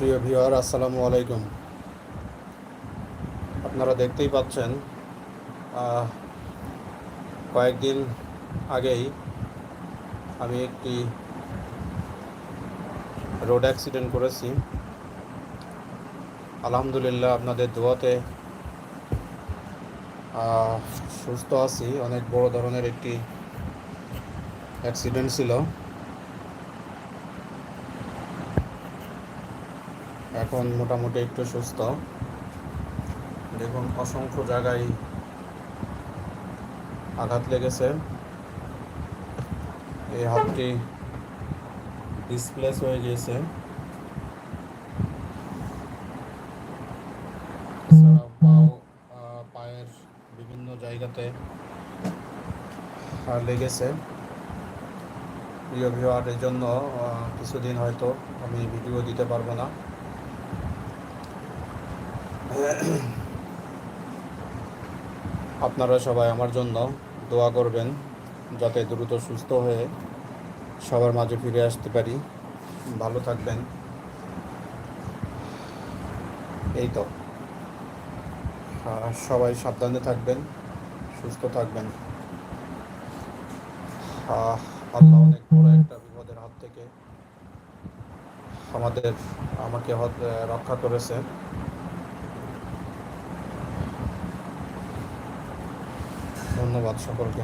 প্রিয় ভিওয়ার আসসালামু আলাইকুম। আপনারা দেখতেই পাচ্ছেন কয়েকদিন আগেই আমি একটি রোড অ্যাক্সিডেন্ট করেছি। আলহামদুলিল্লাহ আপনাদের দোয়াতে সুস্থ আছি। অনেক বড় ধরনের একটি অ্যাক্সিডেন্ট ছিল। এখন মোটামুটি একটু সুস্থ। দেখুন, অসংখ্য জায়গায় আঘাত লেগেছে। এই হাতটি ডিসপ্লেস হয়ে গিয়েছে। পায়ের বিভিন্ন জায়গাতে লেগেছে। প্রিয় ভিওয়ার এর জন্য কিছুদিন হয়তো আমি ভিডিও দিতে পারব না। আপনারা সবাই আমার জন্য দোয়া করবেন যাতে দ্রুত সুস্থ হয়ে সবার মাঝে ফিরে আসতে পারি। ভালো থাকবেন। এই তো। সবাই সাবধানে থাকবেন, সুস্থ থাকবেন। আল্লাহ অনেক বড় একটা বিপদের হাত থেকে আমাদের, আমাকে রক্ষা করেছে। ধন্যবাদ সকলকে।